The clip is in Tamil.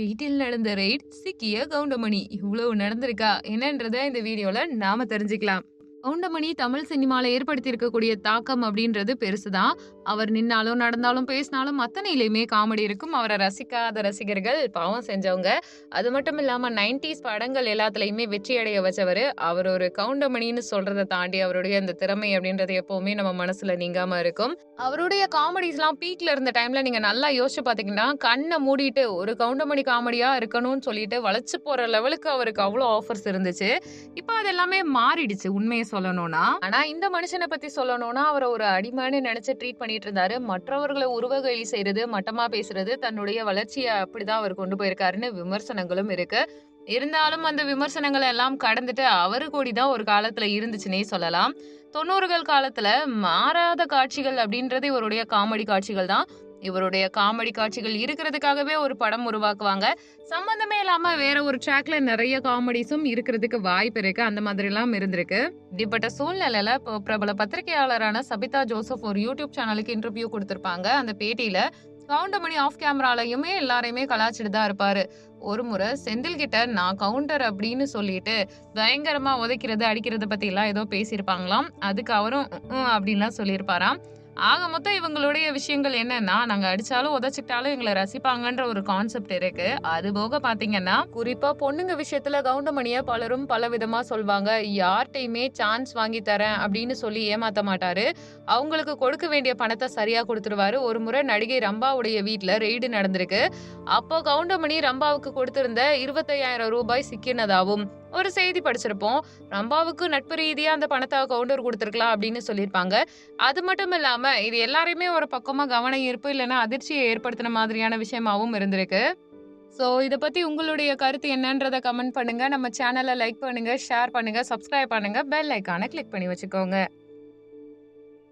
வீட்டில் நடந்த ரெய்ட் சிக்கிய கவுண்டமணி. இவ்வளவு நடந்திருக்கா? என்னன்றத இந்த வீடியோல நாம தெரிஞ்சுக்கலாம். கவுண்டமணி தமிழ் சினிமால ஏற்படுத்தி இருக்கக்கூடிய தாக்கம் அப்படின்றது பெருசுதான். அவர் நின்னாலும் நடந்தாலும் பேசினாலும் அத்தனையிலுமே காமெடி இருக்கும். அவரை ரசிக்காத ரசிகர்கள் பாவம் செஞ்சவங்க. அது மட்டும் இல்லாம நைன்டிஸ் படங்கள் எல்லாத்துலயுமே வெற்றி அடைய வச்சவர். அவர் ஒரு கவுண்டமணின்னு சொல்றதை தாண்டி அவருடைய அந்த திறமை அப்படின்றது எப்பவுமே நம்ம மனசுல நீங்காம இருக்கும். அவருடைய காமெடிஸ்லாம் பீக்ல இருந்த டைம்ல நீங்க நல்லா யோசிச்சு பாத்தீங்கன்னா கண்ணை மூடிட்டு ஒரு கவுண்டமணி காமெடியா இருக்கணும்னு சொல்லிட்டு வளைச்சு போற லெவலுக்கு அவருக்கு அவ்வளோ ஆஃபர்ஸ் இருந்துச்சு. இப்போ அது எல்லாமே மாறிடுச்சு உண்மையை சொல்லணும்னா? ஆனா இந்த மனுஷனை பத்தி சொல்லணும்னா அவரை ஒரு அடிமைன்னு நினைச்சு ட்ரீட் பண்ணிட்டு இருந்தாரு. மற்றவர்களை உருவகழி செய்யறது மட்டமா பேசுறது தன்னுடைய வளர்ச்சியை அப்படிதான் அவர் கொண்டு போயிருக்காருன்னு விமர்சனங்களும் இருக்கு. இருந்தாலும் அந்த விமர்சனங்களை எல்லாம் கடந்துட்டு அவரு கூடி தான் ஒரு காலத்துல இருந்துச்சுன்னே சொல்லலாம். தொண்ணூறுகள் காலத்துல மாறாத காட்சிகள் அப்படின்றது இவருடைய காமெடி காட்சிகள் தான். இவருடைய காமெடி காட்சிகள் இருக்கிறதுக்காகவே ஒரு படம் உருவாக்குவாங்க. சம்பந்தமே இல்லாம வேற ஒரு ட்ராக்ல நிறைய காமெடிஸும் இருக்கிறதுக்கு வாய்ப்பு இருக்கு. அந்த மாதிரி எல்லாம் இருந்திருக்கு. இப்படிப்பட்ட சூழ்நிலையில இப்போ பிரபல பத்திரிகையாளரான சபிதா ஜோசப் ஒரு யூடியூப் சேனலுக்கு இன்டர்வியூ கொடுத்திருப்பாங்க. அந்த பேட்டியில கவுண்டமணி ஆஃப் கேமராலையுமே எல்லாரையுமே கலாச்சிட்டு தான் இருப்பாரு. ஒரு முறை செந்தில் கிட்ட நான் கவுண்டர் அப்படின்னு சொல்லிட்டு பயங்கரமா உதைக்கிறது அடிக்கிறத பத்தி எல்லாம் ஏதோ பேசியிருப்பாங்களாம். அதுக்கு அவரும் அப்படின்லாம் சொல்லியிருப்பாராம். ஆக மொத்தம் இவங்களுடைய விஷயங்கள் என்னன்னா நாங்க அடிச்சாலும் உதச்சிட்டாலும் எங்களை ரசிப்பாங்கன்ற ஒரு கான்செப்ட் இருக்கு. அது போக பாத்தீங்கன்னா குறிப்பா பொண்ணுங்க விஷயத்துல கவுண்டமணிய பலரும் பல விதமா சொல்வாங்க. யார்கிட்டயுமே சான்ஸ் வாங்கி தரேன் அப்படின்னு சொல்லி ஏமாத்த மாட்டாரு. அவங்களுக்கு கொடுக்க வேண்டிய பணத்தை சரியா கொடுத்துருவாரு. ஒரு முறை நடிகை ரம்பாவுடைய வீட்டுல ரெய்டு நடந்திருக்கு. அப்போ கவுண்டமணி ரம்பாவுக்கு கொடுத்திருந்த இருபத்தையாயிரம் ரூபாய் சிக்கினதாகவும் ஒரு செய்தி படிச்சிருப்போம். ரம்பாவுக்கு நட்பு ரீதியாக அந்த பணத்தை கவுண்டர் கொடுத்துருக்கலாம் அப்படின்னு சொல்லியிருப்பாங்க. அது மட்டும் இல்லாமல் இது எல்லாரையுமே ஒரு பக்கமாக கவன ஈர்ப்பு இல்லைன்னா அதிர்ச்சியை ஏற்படுத்தின மாதிரியான விஷயமாவும் இருந்திருக்கு. ஸோ இதை பற்றி உங்களுடைய கருத்து என்னன்றதை கமெண்ட் பண்ணுங்கள் நம்ம சேனலை லைக் பண்ணுங்கள் ஷேர் பண்ணுங்கள் சப்ஸ்கிரைப் பண்ணுங்கள் பெல் ஐக்கானை கிளிக் பண்ணி வச்சுக்கோங்க.